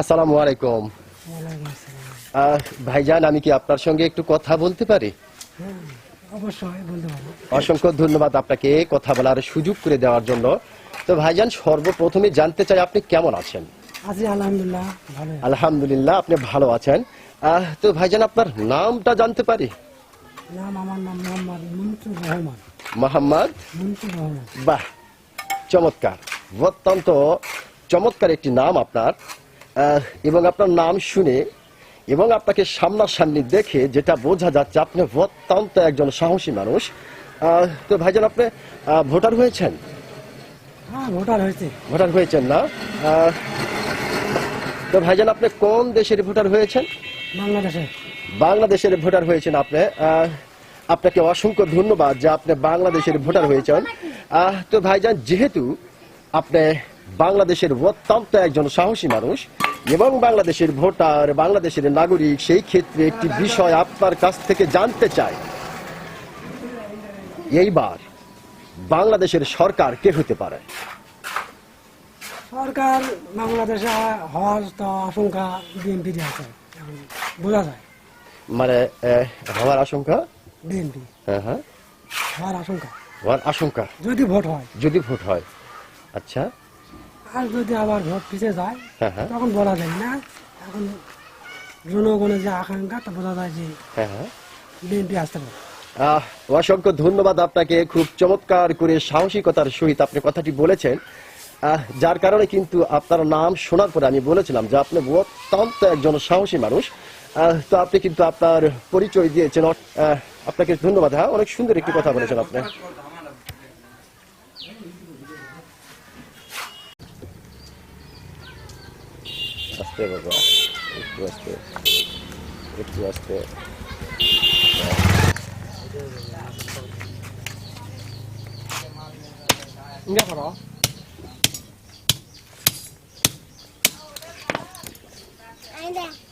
আসসালামু আলাইকুম। ভাইজান আমি কি আপনার সঙ্গে একটু কথা বলতে পারি? অসংখ্য ধন্যবাদ আপনাকে কথা বলার সুযোগ করে দেওয়ার জন্য। তো ভাইজান সর্বপ্রথমে জানতে চাই আপনি কেমন আছেন? আলহামদুলিল্লাহ আলহামদুলিল্লাহ আপনি ভালো আছেন। আহ, তো ভাইজান আপনার নামটা জানতে পারি? নাম আমার নাম মোহাম্মদ মুন্তুর রহমান। মোহাম্মদ? বাহ চমৎকার। অত্যন্ত চমৎকার একটি নাম আপনার। এবং আপনার নাম শুনে এবং আপনাকে সামনাসামনি দেখে যেটা বোঝা যাচ্ছে আপনি অত্যন্ত একজন সাহসী মানুষ। তো ভাইজান আপনি ভোটার হয়েছেন? হ্যাঁ ভোটার হয়েছে। ভোটার হয়েছেন না? তো ভাইজান আপনি কোন দেশের ভোটার হয়েছেন? বাংলাদেশে। বাংলাদেশের ভোটার হয়েছেন আপনি। আপনাকে অসংখ্য ধন্যবাদ যে আপনি বাংলাদেশের ভোটার হয়েছেন। তো ভাইজান যেহেতু আপনি বাংলাদেশের অত্যন্ত একজন সাহসী মানুষ এবং বাংলাদেশের ভোটার বাংলাদেশের নাগরিক সেই ক্ষেত্রে একটি বিষয় আপনার কাছ থেকে জানতে চায় এইবার বাংলাদেশের সরকার কে হতে পারে? সরকার বাংলাদেশে হওয়ার তো আশঙ্কা বিএনপি আছে বোঝা যায়। মানে হওয়ার আশঙ্কা? বিএনপি। হ্যাঁ হ্যাঁ। হওয়ার আশঙ্কা। হওয়ার আশঙ্কা। যদি ভোট হয়। যদি ভোট হয়। আচ্ছা। আর যদি আবার ভোট পিছিয়ে যায় হ্যাঁ হ্যাঁ। তখন বলা যায় না। এখন জনগণের যে আকাঙ্ক্ষা তা বোঝা যায় যে হ্যাঁ বিএনপি আসতে পারে। অসংখ্য ধন্যবাদ আপনাকে। খুব চমৎকার করে সাহসিকতার সহিত আপনি কথাটি বলেছেন। যার কারণে কিন্তু আপনার নাম শোনার পরে আমি বলেছিলাম যে আপনি অত্যন্ত একজন সাহসী মানুষ। তো আপনি কিন্তু আপনার পরিচয় দিয়েছেন। আপনাকে ধন্যবাদ। হ্যাঁ অনেক সুন্দর একটি কথা বলেছেন আপনি। して、僕は。こっちはして。こっちはして。いやから。はい、だよ。